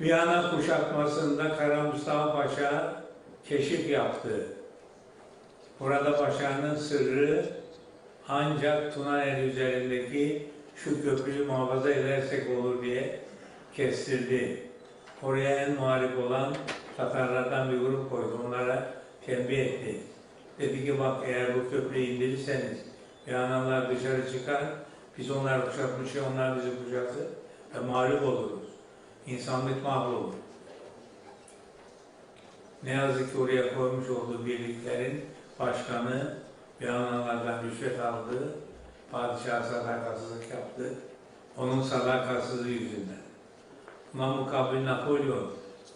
Viyana kuşatmasında Kara Mustafa Paşa keşif yaptı. Burada Paşa'nın sırrı ancak Tuna'nın üzerindeki şu köprüyü muhafaza edersek olur diye kestirdi. Oraya en muhalif olan Tatarlardan bir grup koydu. Onlara tembih etti. Dedi ki bak eğer bu köprüyü indirirseniz Viyanalılar dışarı çıkar, biz onları kuşatmış, onlar bizi kuşatır ve mağlup oluruz. İnsanlık mahvolur. Ne yazık ki oraya koymuş olduğu birliklerin başkanı Viyanalılardan rüşvet aldı, padişaha sadakatsizlik yaptı. Onun sadakatsizliği yüzünden. Buna mukabil Napolyon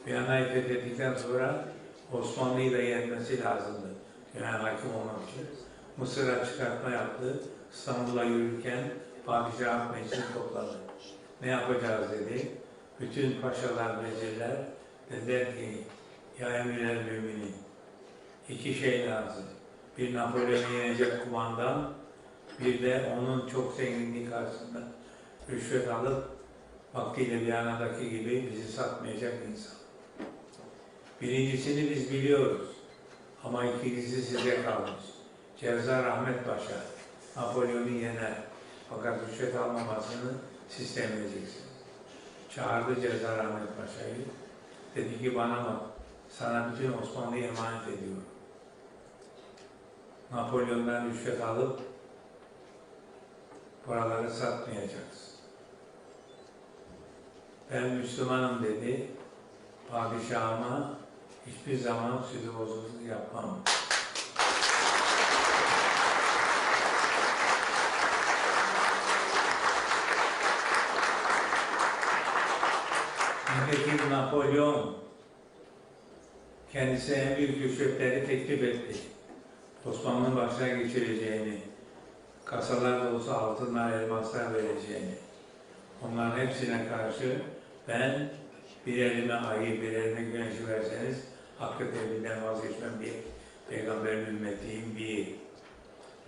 Viyana'yı fethettikten sonra Osmanlı'yı da yenmesi lazımdı. Yani hakim olmak için. Mısır'a çıkartma yaptı. İstanbul'a yürürken padişah meclis topladı. Ne yapacağız dedi. Bütün paşalar, vezirler dediler ki ya emirler müminin iki şey lazım. Bir Napolyon'u yenecek kumandan, bir de onun çok zenginliği karşısında rüşvet alıp vaktiyle Viyana'daki gibi bizi satmayacak insan. Birincisini biz biliyoruz. Ama ikincisi size kalmış. Cevza Rahmet Paşa, Napolyon'u yener. Fakat rüşvet almamasını siz temizleyeceksiniz. Çağırdı Cevza Rahmet Paşa'yı. Dedi ki bana bak, sana bütün Osmanlı'yı emanet ediyorum. Napolyon'dan rüşvet alıp paraları satmayacaksın. Ben Müslümanım dedi. Padişahıma hiçbir zaman sözü bozukluk yapmam. Napolyon kendisine en büyük rüşvetleri teklif etti. Osmanlı'nın başına geçireceğini, kasalar dolusu altınlar, elmaslar vereceğini. Onların hepsine karşı ben bir elime ayı, bir elime güneşi verseniz hakkı tevhidinden vazgeçmem diye peygamberin ümmetiyim bir.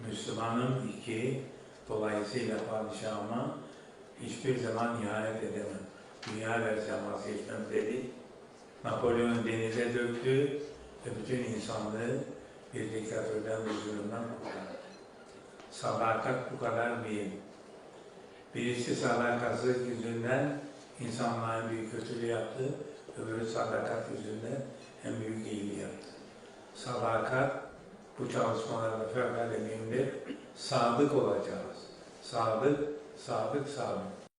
Müslümanım iki. Dolayısıyla padişahıma hiçbir zaman ihanet edemem. Dünya versem vazgeçmem dedi. Napolyon denize döktü ve bütün insanlığı bir diktatörden ve zulümden kurtardı. Sadakat bu kadar mühim. Birisi sadakatsızlık yüzünden insanlığa büyük kötülüğü yaptı, öbürü sadakat yüzünden en büyük iyiliği yaptı. Sadakat bu çalışmalarda fevkalade mühimdir. Sadık olacağız. Sadık, sadık, sadık.